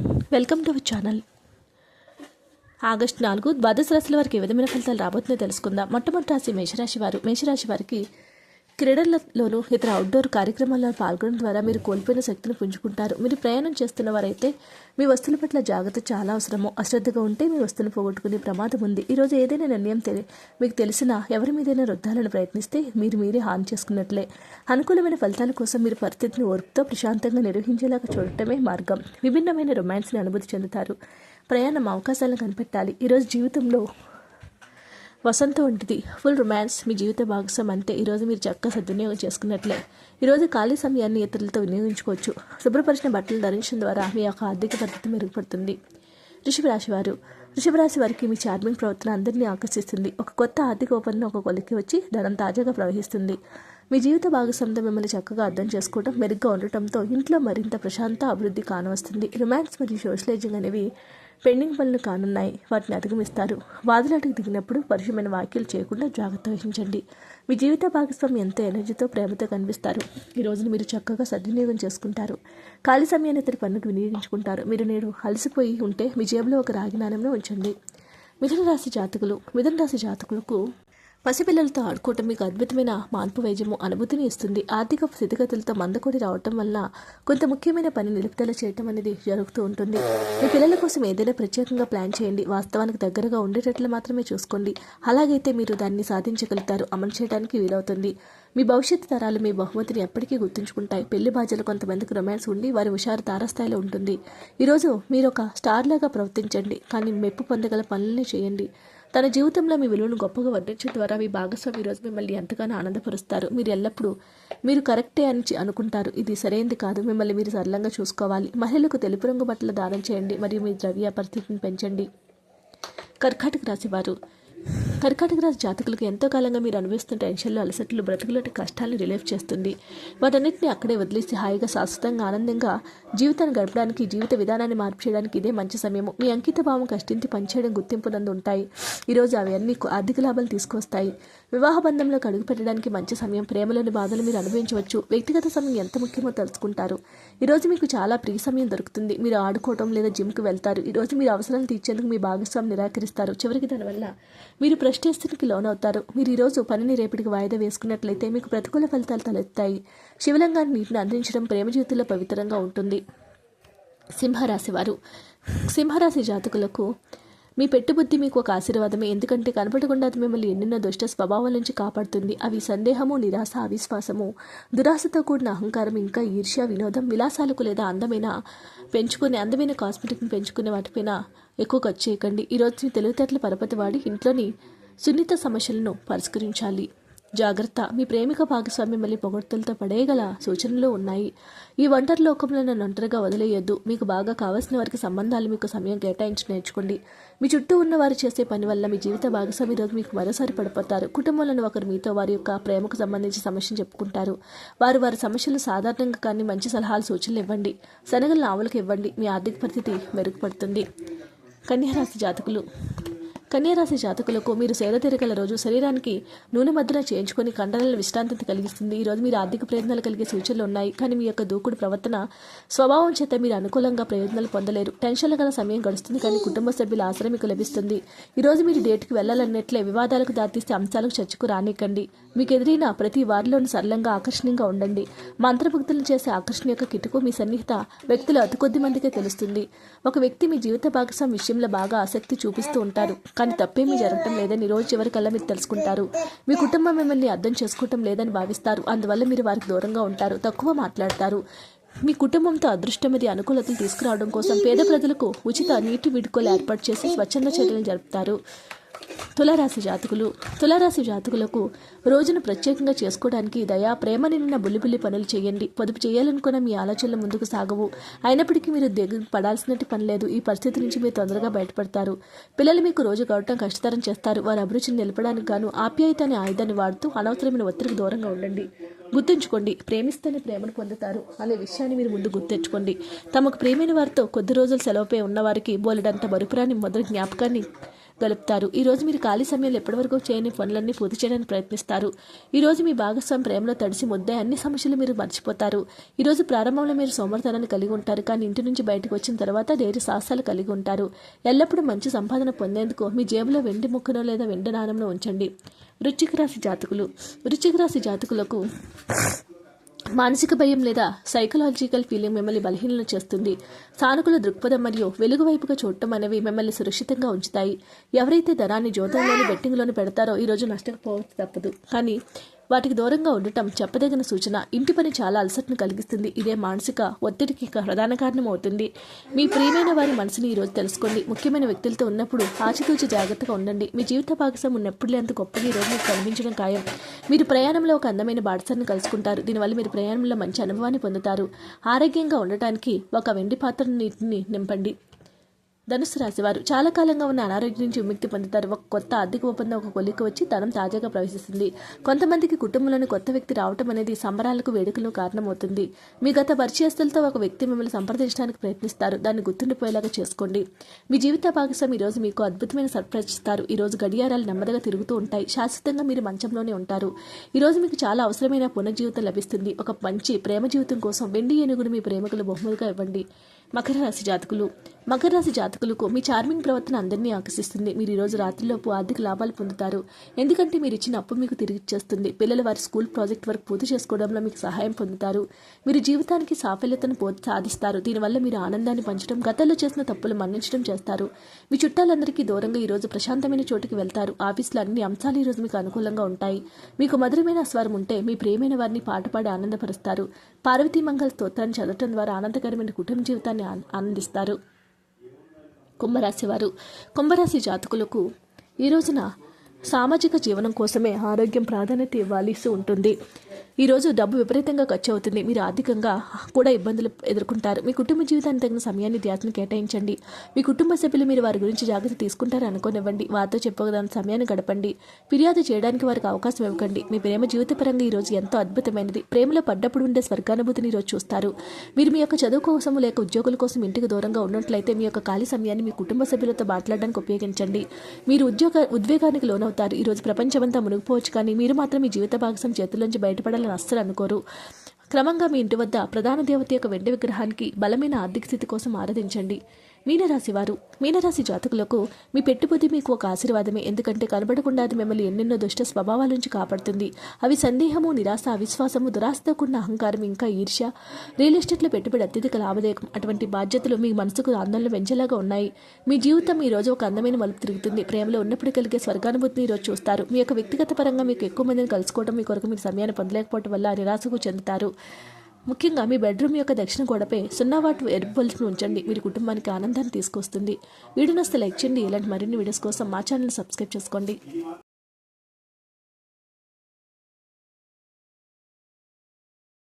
Welcome to our channel. August నాలుగు ద్వాదశ రాశుల వారికి ఏ విధమైన ఫలితాలు రాబోతుందో తెలుసుకుందాం. మొట్టమొదటి రాశి మేషరాశి వారు. మేషరాశి వారికి క్రీడలలోనూ ఇతర అవుట్డోర్ కార్యక్రమాల్లో పాల్గొనడం ద్వారా మీరు కోల్పోయిన శక్తిని పుంజుకుంటారు. మీరు ప్రయాణం చేస్తున్న వారైతే మీ వస్తువుల పట్ల జాగ్రత్త చాలా అవసరము. అశ్రద్ధగా ఉంటే మీ వస్తువులు పోగొట్టుకునే ప్రమాదం ఉంది. ఈరోజు ఏదైనా నిర్ణయం తెలి మీకు తెలిసినా ఎవరి మీదైనా రుద్దాలని ప్రయత్నిస్తే మీరు మీరే హాని చేసుకున్నట్లే. అనుకూలమైన ఫలితాల కోసం మీరు పరిస్థితిని ఓర్పుతో ప్రశాంతంగా నిర్వహించేలాగా చూడటమే మార్గం. విభిన్నమైన రొమాన్స్ని అనుభూతి చెందుతారు. ప్రయాణం అవకాశాలను కనిపెట్టాలి. ఈరోజు జీవితంలో వసంత వంటిది. Full romance. మీ జీవిత భాగస్వామి అంటే ఈరోజు మీరు చక్కగా సద్వినియోగం చేసుకున్నట్లే. ఈరోజు ఖాళీ సమయాన్ని ఇతరులతో వినియోగించుకోవచ్చు. శుభ్రపరిచిన బట్టలు ధరించడం ద్వారా మీ యొక్క ఆర్థిక పద్ధతి మెరుగుపడుతుంది. వృషభ రాశి వారు రాశి వారికి మీ చార్మింగ్ ప్రవర్తన అందరినీ ఆకర్షిస్తుంది. ఒక కొత్త ఆర్థిక ఓపెన్ ఒక కొలికి వచ్చి ధనం తాజాగా ప్రవహిస్తుంది. మీ జీవిత భాగస్వామితో మిమ్మల్ని చక్కగా అర్థం చేసుకోవడం మెరుగ్గా ఉండటంతో ఇంట్లో మరింత ప్రశాంత అభివృద్ధి కానవస్తుంది. రొమాన్స్ మరియు సోషలైజింగ్ అనేవి పెండింగ్ పనులు కానున్నాయి. వాటిని అధిగమిస్తారు. వాదులాటకు దిగినప్పుడు పరుషమైన వ్యాఖ్యలు చేయకుండా జాగ్రత్త వహించండి. మీ జీవిత భాగస్వామి ఎంతో ఎనర్జీతో ప్రేమతో కనిపిస్తారు. ఈ రోజును మీరు చక్కగా సద్వినియోగం చేసుకుంటారు. ఖాళీ సమయాన్ని ఇతర పనులకు వినియోగించుకుంటారు. మీరు నేడు అలసిపోయి ఉంటే మీ జేబులో ఒక రాగి నాణ్యంలో ఉంచండి. మిథున రాశి జాతకులు మిథున రాశి జాతకులకు పసిపిల్లలతో ఆడుకోవటం మీకు అద్భుతమైన మాన్పు వైద్యము అనుభూతిని ఇస్తుంది. ఆర్థిక స్థితిగతులతో మందకొడి రావటం వల్ల కొంత ముఖ్యమైన పని నిలుపుదల చేయటం అనేది జరుగుతూ ఉంటుంది. మీ పిల్లల కోసం ఏదైనా ప్రత్యేకంగా ప్లాన్ చేయండి. వాస్తవానికి దగ్గరగా ఉండేటట్లు మాత్రమే చూసుకోండి. అలాగైతే మీరు దాన్ని సాధించగలుగుతారు. అమలు చేయడానికి వీలవుతుంది. మీ భవిష్యత్తు తరాలు మీ బహుమతిని ఎప్పటికీ గుర్తుంచుకుంటాయి. పెళ్ళి బాధ్యతలు కొంతమందికి రొమాన్స్ ఉండి వారి హుషారు తారస్థాయిలో ఉంటుంది. ఈరోజు మీరు ఒక స్టార్లాగా ప్రవర్తించండి. కానీ మెప్పు పొందగల పనులని చేయండి. తన జీవితంలో మీ విలువను గొప్పగా వర్ణించడం ద్వారా మీ భాగస్వామి ఈరోజు మిమ్మల్ని ఎంతగానో ఆనందపరుస్తారు. మీరు ఎల్లప్పుడూ మీరు కరెక్టే అని అనుకుంటారు. ఇది సరైనది కాదు. మిమ్మల్ని మీరు సరళంగా చూసుకోవాలి. మహిళలకు తెలుపు రంగు బట్టలు దానం చేయండి. మరియు మీ ద్రవ్య పరిస్థితిని పెంచండి. కర్కాటక రాశివారు కర్కాటక రాశి జాతకులకు ఎంతో కాలంగా మీరు అనుభవిస్తున్న టెన్షన్లు అలసట్లు బ్రతుకులటి కష్టాలను రిలీఫ్ చేస్తుంది. వాటన్నిటిని అక్కడే వదిలేసి హాయిగా శాశ్వతంగా ఆనందంగా జీవితాన్ని గడపడానికి జీవిత విధానాన్ని మార్పు చేయడానికి ఇదే మంచి సమయము. మీ అంకిత భావం కష్టించి పనిచేయడం గుర్తింపునందు ఉంటాయి. ఈరోజు అవి అన్ని ఆర్థిక లాభాలు తీసుకొస్తాయి వివాహ బంధంలోకి అడుగు పెట్టడానికి మంచి సమయం ప్రేమలోని బాధలు మీరు అనుభవించవచ్చు. వ్యక్తిగత సమయం ఎంత ముఖ్యమో తెలుసుకుంటారు. ఈరోజు మీకు చాలా ప్రియ సమయం దొరుకుతుంది. మీరు ఆడుకోవటం లేదా జిమ్కి వెళ్తారు. ఈరోజు మీరు అవసరాలు తీర్చేందుకు మీ భాగస్వామి నిరాకరిస్తారు. చివరికి దానివల్ల మీరు ప్రశ్నిస్తునికి లోనవుతారు. మీరు ఈరోజు పనిని రేపటికి వాయిదా వేసుకున్నట్లయితే మీకు ప్రతికూల ఫలితాలు తలెత్తాయి. శివలింగాన్ని నీటిని అందించడం ప్రేమ జీవితంలో పవిత్రంగా ఉంటుంది. సింహరాశి వారు. సింహరాశి జాతకులకు మీ పెట్టుబుద్ధి మీకు ఒక ఆశీర్వాదమే. ఎందుకంటే కనపడకుండా అది మిమ్మల్ని ఎన్నెన్నో దుష్ట స్వభావాల నుంచి కాపాడుతుంది. అవి సందేహము నిరాశ అవిశ్వాసము. దురాశతో కూడిన అహంకారం ఇంకా ఈర్ష్య వినోదం విలాసాలకు లేదా అందమైన పెంచుకునే అందమైన కాస్మెటిక్ని పెంచుకునే వాటిపైన ఎక్కువ ఖర్చు చేయకండి. ఈరోజు మీ తెలివితేటల పరపతి వాడి ఇంట్లోని సున్నిత సమస్యలను పరిష్కరించాలి. జాగ్రత్త. మీ ప్రేమిక భాగస్వామి మిమ్మల్ని పొగడ్తలతో పడేయగల సూచనలు ఉన్నాయి. ఈ ఒంటరి లోకంలో నన్ను ఒంటరిగా వదిలేయొద్దు. మీకు బాగా కావాల్సిన వారికి సంబంధాలు మీకు సమయం కేటాయించి నేర్చుకోండి. మీ చుట్టూ ఉన్న వారు చేసే పని వల్ల మీ జీవిత భాగస్వామి రోజు మీకు మరోసారి పడిపోతారు. కుటుంబంలోని ఒకరు మీతో వారి యొక్క ప్రేమకు సంబంధించి సమస్యను చెప్పుకుంటారు. వారు వారి సమస్యలు సాధారణంగా కానీ మంచి సలహాలు సూచనలు ఇవ్వండి. శనగలను ఆవులకు ఇవ్వండి. మీ ఆర్థిక పరిస్థితి మెరుగుపడుతుంది. కన్యారాశి జాతకులు. కన్యారాశి జాతకులకు మీరు సేద తీరగల రోజు శరీరానికి నూనె మద్దన చేయించుకొని కండరాల విశ్రాంతిని కలిగిస్తుంది. ఈరోజు మీరు ఆర్థిక ప్రయోజనాలు కలిగే సూచనలు ఉన్నాయి. కానీ మీ యొక్క దూకుడు ప్రవర్తన స్వభావం చేత మీరు అనుకూలంగా ప్రయోజనాలు పొందలేరు. టెన్షన్లు గల సమయం గడుస్తుంది కానీ కుటుంబ సభ్యుల ఆశ్రయం మీకు లభిస్తుంది. ఈరోజు మీరు డేట్కి వెళ్ళాలన్నట్లే వివాదాలకు దారితీస్తే అంశాలకు చర్చకు రానికండి. మీకు ఎదురైన ప్రతి వారిలోనూ సరళంగా ఆకర్షణీయంగా ఉండండి. మంత్రభక్తులను చేసే ఆకర్షణ యొక్క కిటుకు మీ సన్నిహిత వ్యక్తులు అతి కొద్ది మందికే తెలుస్తుంది. ఒక వ్యక్తి మీ జీవిత భాగస్వామి విషయంలో బాగా ఆసక్తి చూపిస్తూ ఉంటారు. కానీ తప్పేమీ జరగటం లేదని రోజు చివరికల్లా మీరు తెలుసుకుంటారు. మీ కుటుంబం మిమ్మల్ని అర్థం చేసుకోవటం లేదని భావిస్తారు. అందువల్ల మీరు వారికి దూరంగా ఉంటారు తక్కువ మాట్లాడతారు. మీ కుటుంబంతో అదృష్టమది అనుకూలతలు తీసుకురావడం కోసం పేద ప్రజలకు ఉచిత నీటి విడుకోలు ఏర్పాటు చేసి స్వచ్ఛంద చర్యలు జరుపుతారు. తులరాశి జాతకులు తులరాశి జాతకులకు రోజును ప్రత్యేకంగా చేసుకోవడానికి దయా ప్రేమ నిండిన బుల్లిబుల్లి పనులు చేయండి. పొదుపు చేయాలనుకున్న మీ ఆలోచనలు ముందుకు సాగవు. అయినప్పటికీ మీరు దిగు పడాల్సినట్టు పని లేదు. ఈ పరిస్థితి నుంచి మీరు తొందరగా బయటపడతారు. పిల్లలు మీకు రోజు గడవటం కష్టతరం చేస్తారు. వారి అభిరుచిని నిలపడానికి గాను ఆప్యాయత అనే ఆయుధాన్ని వాడుతూ అనవసరమైన ఒత్తిడికి దూరంగా ఉండండి. గుర్తుంచుకోండి ప్రేమిస్తేనే ప్రేమను పొందుతారు అనే విషయాన్ని మీరు ముందు గుర్తెచ్చుకోండి తమకు ప్రేమైన వారితో కొద్ది రోజులు సెలవుపై ఉన్నవారికి బోలెడంత బరుపురాని మొదటి జ్ఞాపకాన్ని గలుపుతారు ఈరోజు మీరు ఖాళీ సమయంలో ఎప్పటివరకు చేయని పనులన్నీ పూర్తి చేయడానికి ప్రయత్నిస్తారు. ఈరోజు మీ భాగస్వామి ప్రేమలో తడిసి ముద్దే అన్ని సమస్యలు మీరు మర్చిపోతారు. ఈరోజు ప్రారంభంలో మీరు సోమర్థనాన్ని కలిగి ఉంటారు. కానీ ఇంటి నుంచి బయటకు వచ్చిన తర్వాత ధైర్య సాహసాలు కలిగి ఉంటారు. ఎల్లప్పుడూ మంచి సంపాదన పొందేందుకు మీ జేబులో వెండి ముక్కను లేదా వెండి నాణంను ఉంచండి. వృచ్చిక రాశి జాతకులు. వృచ్చిక రాశి జాతకులకు మానసిక భయం లేదా సైకలాజికల్ ఫీలింగ్ మిమ్మల్ని బలహీనలు చేస్తుంది. సానుకూల దృక్పథం మరియు వెలుగు వైపుగా చూడటం అనేవి మిమ్మల్ని సురక్షితంగా ఉంచుతాయి. ఎవరైతే ధనాన్ని జ్యోతంలోని బెట్టింగ్లోని పెడతారో ఈరోజు నష్టపోవచ్చు తప్పదు. కానీ వాటికి దూరంగా ఉండటం చెప్పదగిన సూచన. ఇంటి పని చాలా అలసటను కలిగిస్తుంది. ఇదే మానసిక ఒత్తిడికి ప్రధాన కారణం అవుతుంది మీ ప్రియమైన వారి మనసుని ఈరోజు తెలుసుకోండి. ముఖ్యమైన వ్యక్తులతో ఉన్నప్పుడు ఆచితూచి జాగ్రత్తగా ఉండండి. మీ జీవిత భాగస్వామి ఉన్నప్పుడు అంత గొప్పగా ఈ మీకు కనిపించడం ఖాయం. మీరు ప్రయాణంలో ఒక అందమైన బాటసారిని కలుసుకుంటారు. దీనివల్ల మీరు ప్రయాణంలో మంచి అనుభవాన్ని పొందుతారు. ఆరోగ్యంగా ఉండటానికి ఒక వెండి పాత్ర నీటిని నింపండి. ధనుసు రాశివారు చాలా కాలంగా ఉన్న అనారోగ్యం నుంచి విముక్తి పొందుతారు. ఒక కొత్త ఆర్థిక ఒప్పందం ఒక కొలికి వచ్చి ధనం తాజాగా ప్రవేశిస్తుంది. కొంతమందికి కుటుంబంలోని కొత్త వ్యక్తి రావటం అనేది సంబరాలకు వేడుకలకు కారణమవుతుంది. మీ గత పరిచయస్తులతో ఒక వ్యక్తి మిమ్మల్ని సంప్రదించడానికి ప్రయత్నిస్తారు. దాన్ని గుర్తుండిపోయేలాగా చేసుకోండి. మీ జీవిత భాగస్వామి ఈ రోజు మీకు అద్భుతమైన సర్ప్రైజ్ ఇస్తారు. ఈ రోజు గడియారాలు నెమ్మదిగా తిరుగుతూ ఉంటాయి. శాశ్వతంగా మీరు మంచంలోనే ఉంటారు. ఈ రోజు మీకు చాలా అవసరమైన పునర్జీవితం లభిస్తుంది. ఒక మంచి ప్రేమ జీవితం కోసం వెండి ఏనుగును మీ ప్రేమికులు బహుమతిగా ఇవ్వండి. మకర రాశి జాతకులు. మకర రాశి జాతకులకు మీ చార్మింగ్ ప్రవర్తన అందరినీ ఆకర్షిస్తుంది. మీరు ఈరోజు రాత్రిలోపు ఆర్థిక లాభాలు పొందుతారు. ఎందుకంటే మీరు ఇచ్చిన అప్పు మీకు తిరిగి ఇచ్చేస్తుంది. పిల్లలు వారి స్కూల్ ప్రాజెక్ట్ వర్క్ పూర్తి చేసుకోవడంలో మీకు సహాయం పొందుతారు. మీరు జీవితానికి సాఫల్యతను పో సాధిస్తారు దీనివల్ల మీరు ఆనందాన్ని పంచడం గతంలో చేసిన తప్పులు మన్నించడం చేస్తారు. మీ చుట్టాలందరికీ దూరంగా ఈరోజు ప్రశాంతమైన చోటుకి వెళ్తారు. ఆఫీస్లో అన్ని అంశాలు ఈ రోజు మీకు అనుకూలంగా ఉంటాయి. మీకు మధురమైన స్వరం ఉంటే మీ ప్రేమైన వారిని పాట పాడి ఆనందపరుస్తారు. పార్వతీ మంగళ స్తోత్రాన్ని చదవటం ద్వారా ఆనందకరమైన కుటుంబ జీవితాన్ని ఆన్- ఆనందిస్తారు కుంభరాశి వారు కుంభరాశి జాతకులకు ఈ రోజున సామాజిక జీవనం కోసమే ఆరోగ్యం ప్రాధాన్యత ఇవ్వాల్సి ఉంటుంది. ఈరోజు డబ్బు విపరీతంగా ఖర్చు అవుతుంది. మీరు ఆర్థికంగా కూడా ఇబ్బందులు ఎదుర్కొంటారు. మీ కుటుంబ జీవితానికి తగిన సమయాన్ని ధ్యాసను కేటాయించండి. మీ కుటుంబ సభ్యులు మీరు వారి గురించి జాగ్రత్త తీసుకుంటారని అనుకోనివ్వండి. వారితో చెప్పగలని సమయాన్ని గడపండి. ఫిర్యాదు చేయడానికి వారికి అవకాశం ఇవ్వకండి. మీ ప్రేమ జీవితపరంగా ఈ రోజు ఎంతో అద్భుతమైనది. ప్రేమలో పడ్డప్పుడు ఉండే స్వర్గానుభూతిని ఈరోజు చూస్తారు. మీరు మీ యొక్క చదువు కోసం లేక ఉద్యోగుల కోసం ఇంటికి దూరంగా ఉన్నట్లయితే మీ యొక్క ఖాళీ సమయాన్ని మీ కుటుంబ సభ్యులతో మాట్లాడడానికి ఉపయోగించండి. మీరు ఉద్యోగ ఉద్వేగానికి లోనవుతారు. ఈరోజు ప్రపంచమంతా మునిగిపోవచ్చు కానీ మీరు మాత్రం మీ జీవిత భాగస్వామి చేతుల్లోంచి బయటపడాలని అస్సలు అనుకోరు. క్రమంగా మీ ఇంటి వద్ద ప్రధాన దేవత యొక్క వెండి విగ్రహానికి బలమైన ఆర్థిక స్థితి కోసం ఆరాధించండి. మీనరాశి వారు మీనరాశి జాతకులకు మీ పెట్టుబడి మీకు ఒక ఆశీర్వాదమే. ఎందుకంటే కనబడకుండా అది మిమ్మల్ని ఎన్నెన్నో దుష్ట స్వభావాల నుంచి కాపాడుతుంది. అవి సందేహము నిరాశ అవిశ్వాసము దురాశతో కూడిన అహంకారం ఇంకా ఈర్ష్య. రియల్ ఎస్టేట్లో పెట్టుబడి అత్యధిక లాభదాయకం. అటువంటి బాధ్యతలు మీ మనసుకు ఆందోళన పెంచేలాగా ఉన్నాయి. మీ జీవితం ఈ రోజు ఒక అందమైన మలుపు తిరుగుతుంది. ప్రేమలో ఉన్నప్పుడు కలిగే స్వర్గానుభూతిని ఈ రోజు చూస్తారు. మీ యొక్క వ్యక్తిగత పరంగా మీకు ఎక్కువ మందిని కలుసుకోవడం మీ కొరకు మీరు సమయాన్ని పొందలేకపోవడం వల్ల నిరాశకు చెందుతారు. ముఖ్యంగా మీ బెడ్రూమ్ యొక్క దక్షిణ గోడపై సున్నా వాటి ఎరుపు బల్బ్ను ఉంచండి. మీరు కుటుంబానికి ఆనందాన్ని తీసుకొస్తుంది. వీడియోని వస్తే లైక్ చేయండి. ఇలాంటి మరిన్ని వీడియోస్ కోసం మా ఛానల్ సబ్స్క్రైబ్ చేసుకోండి.